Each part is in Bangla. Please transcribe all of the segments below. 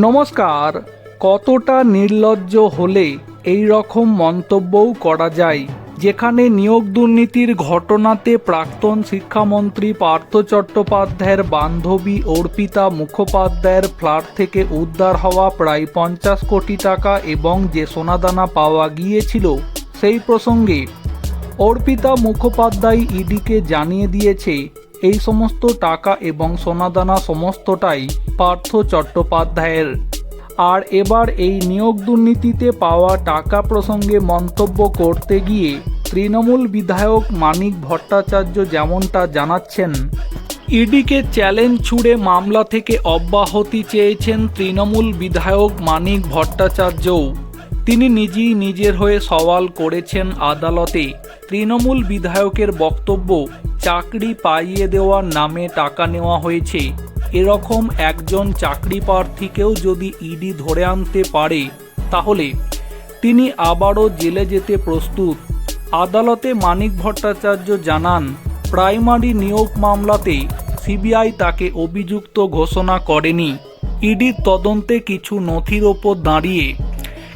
নমস্কার, কতটা নির্লজ্জ হলে এই রকম মন্তব্যও করা যায়, যেখানে নিয়োগ দুর্নীতির ঘটনাতে প্রাক্তন শিক্ষামন্ত্রী পার্থ চট্টোপাধ্যায়ের বান্ধবী অর্পিতা মুখোপাধ্যায়ের ফ্ল্যাট থেকে উদ্ধার হওয়া প্রায় পঞ্চাশ কোটি টাকা এবং যে সোনাদানা পাওয়া গিয়েছিল সেই প্রসঙ্গে অর্পিতা মুখোপাধ্যায় ইডিকে জানিয়ে দিয়েছে এই সমস্ত টাকা এবং সোনাদানা সমস্তটাই পার্থ চট্টোপাধ্যায়ের। আর এবার এই নিয়োগ দুর্নীতিতে পাওয়া টাকা প্রসঙ্গে মন্তব্য করতে গিয়ে তৃণমূল বিধায়ক মানিক ভট্টাচার্য যেমনটা জানাচ্ছেন, ইডিকে চ্যালেঞ্জ ছুড়ে মামলা থেকে অব্যাহতি চেয়েছেন তৃণমূল বিধায়ক মানিক ভট্টাচার্যও। তিনি নিজেই নিজের হয়ে সওয়াল করেছেন আদালতে। তৃণমূল বিধায়কের বক্তব্য, চাকরি পাইয়ে দেওয়ার নামে টাকা নেওয়া হয়েছে। এরকম একজন চাকরি প্রার্থীকেও যদি ইডি ধরে আনতে পারে, তাহলে তিনি আবারও জেলে যেতে প্রস্তুত। আদালতে মানিক ভট্টাচার্য জানান, প্রাইমারি নিয়োগ মামলাতে সিবিআই তাকে অভিযুক্ত ঘোষণা করেনি। ইডির তদন্তে কিছু নথির ওপর দাঁড়িয়ে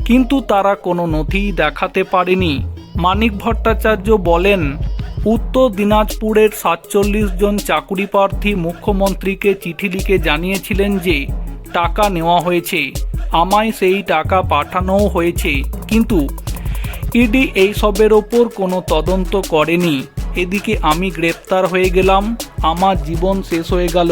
কিন্তু তারা কোনো নথি দেখাতে পারেনি। মানিক ভট্টাচার্য বলেন, উত্তর দিনাজপুরের সাতচল্লিশ জন চাকুরি প্রার্থী মুখ্যমন্ত্রীকে চিঠি লিখে জানিয়েছিলেন যে, টাকা নেওয়া হয়েছে, আমায় সেই টাকা পাঠানোও হয়েছে, কিন্তু ইডি এই সবের ওপর কোনো তদন্ত করেনি। এদিকে আমি গ্রেপ্তার হয়ে গেলাম, আমার জীবন শেষ হয়ে গেল।